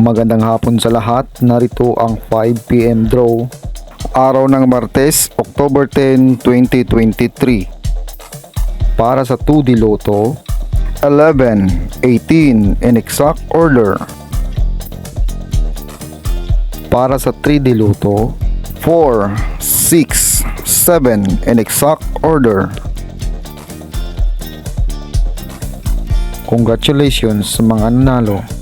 Magandang hapon sa lahat. Narito ang 5pm draw. Araw ng Martes, October 10, 2023. Para sa 2D Lotto, 11, 18 in exact order. Para sa 3D Lotto, 4, 6, 7 in exact order. Congratulations sa mga nanalo.